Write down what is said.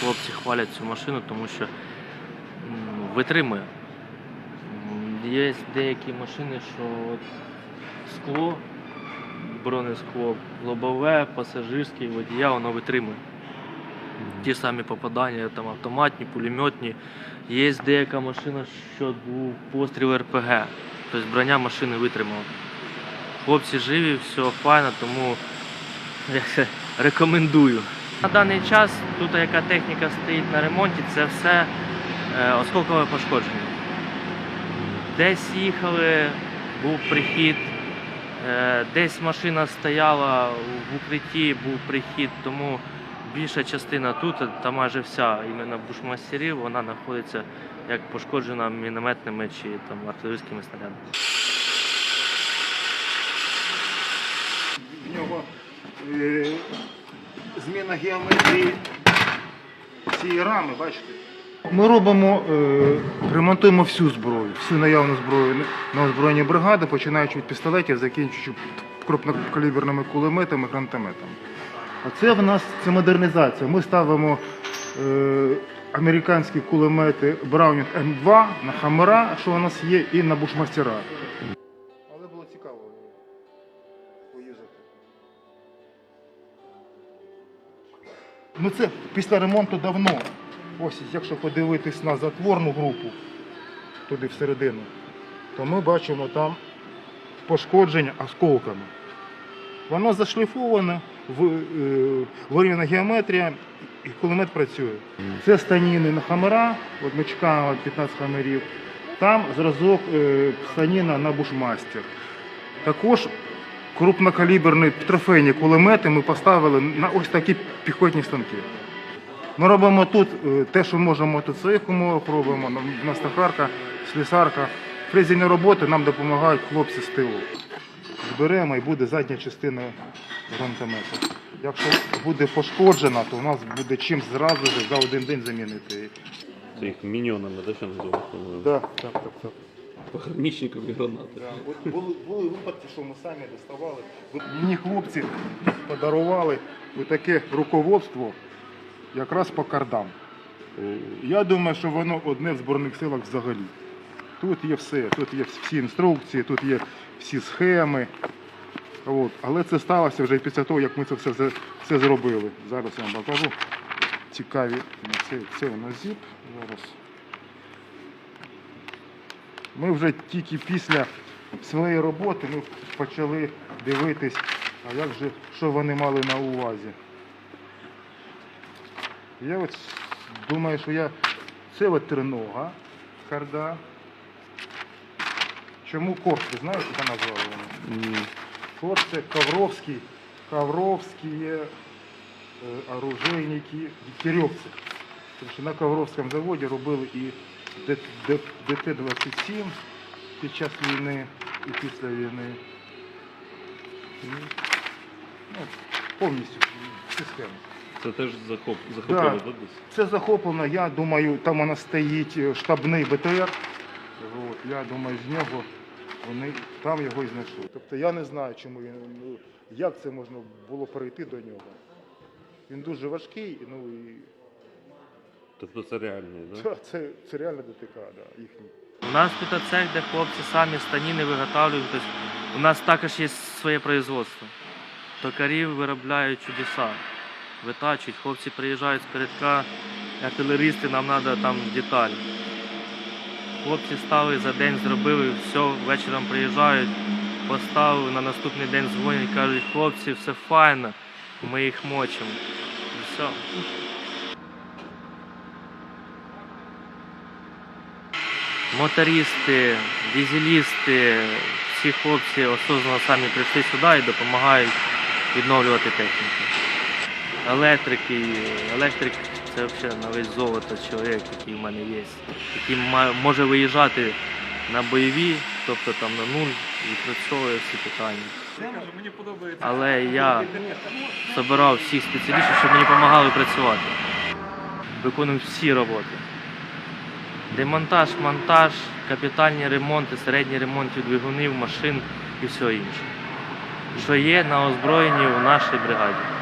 хлопці хвалять цю машину, тому що витримує. Є деякі машини, що от скло, бронескло, лобове, пасажирське, водія, воно витримує. Ті самі попадання, там автоматні, пулеметні. Є деяка машина, що був постріл РПГ. Тобто броня машини витримала. Хлопці живі, все файно, тому рекомендую. На даний час тут яка техніка стоїть на ремонті, це все е, осколкове пошкодження. Десь їхали, був прихід, е, десь машина стояла в укритті, був прихід, тому більша частина тут, та майже вся іменно бушмастерів, вона знаходиться як пошкоджена мінометними чи там артилерійськими снарядами. В нього е, зміна геометрії цієї рами, бачите? Ми робимо, е, ремонтуємо всю зброю, всю наявну зброю на озброєнні бригади, починаючи від пістолетів, закінчуючи крупнокаліберними кулеметами, гранатометами. Оце в нас це модернізація. Ми ставимо е, американські кулемети Браунінг М2 на Хаммера, що у нас є, і на бушмастера. Але було цікаво поїздити. Ну це після ремонту давно. Ось якщо подивитись на затворну групу туди всередину, то ми бачимо там пошкодження осколками. Воно зашліфоване, в, е, геометрія і кулемет працює. Це станіни на хамера, от ми чекаємо 15 хамерів. Там зразок е, станіна на бушмастер. Також крупнокаліберні трофейні кулемети ми поставили на ось такі піхотні станки. Ми робимо тут е, те, що можемо тут в своїх умовах робимо. Нас токарка, слісарка. Фрезерні роботи нам допомагають хлопці з тилу. Зберемо і буде задня частина гранатомета. Якщо буде пошкоджена, то у нас буде чим зразу за один день замінити. Це їх міньйонами, да, що називають? Так, так, так, так. Пограничниками гранати. От були, були випадки, що ми самі доставали. Мені хлопці подарували таке руководство якраз по кардам. Е, Я думаю, що воно одне в Збройних силах взагалі. Тут є все, тут є всі інструкції, тут є всі схеми. От. Але це сталося вже після того, як ми це все, все зробили. Зараз я вам покажу. Цікаві. Це, це у нас зіп. Зараз. Ми вже тільки після своєї роботи ми почали дивитись, а як же, що вони мали на увазі. Я от думаю, що я це от тринога карда. Чому корт? Ви знаєте, яка назвали вони? Корт це Ковровський, Ковровські е, оружейники, дегтярьовці. Тому що на Ковровському заводі робили і ДТ-27 під час війни і після війни. Ну, повністю всі схеми. Це теж захоп, захопили, Да. да. Це захоплено, я думаю, там вона стоїть е, штабний БТР. От, я думаю, з нього вони там його і знайшли. Тобто я не знаю, чому він, ну, як це можна було перейти до нього. Він дуже важкий, ну і Тобто це реальний, да? це, це, реально ДТК, да, їхній. У нас тут цех, де хлопці самі станіни виготовлюють. Тобто у нас також є своє производство. Токарів виробляють чудеса, витачують, хлопці приїжджають з передка, артилеристи, нам треба там деталі. Хлопці стали за день, зробили, все, вечором приїжджають, поставили, на наступний день дзвонять, кажуть, хлопці, все файно, ми їх мочимо. І все. Мотористи, дизелісти, всі хлопці осознанно самі прийшли сюди і допомагають відновлювати техніку. Електрики, електрик це взагалі на весь золото чоловік, який в мене є, який може виїжджати на бойові, тобто там на нуль, відпрацьовує всі питання. Але я збирав всіх спеціалістів, щоб мені допомагали працювати. Виконую всі роботи. Демонтаж, монтаж, капітальні ремонти, середні ремонти двигунів, машин і все інше. Що є на озброєнні у нашій бригаді.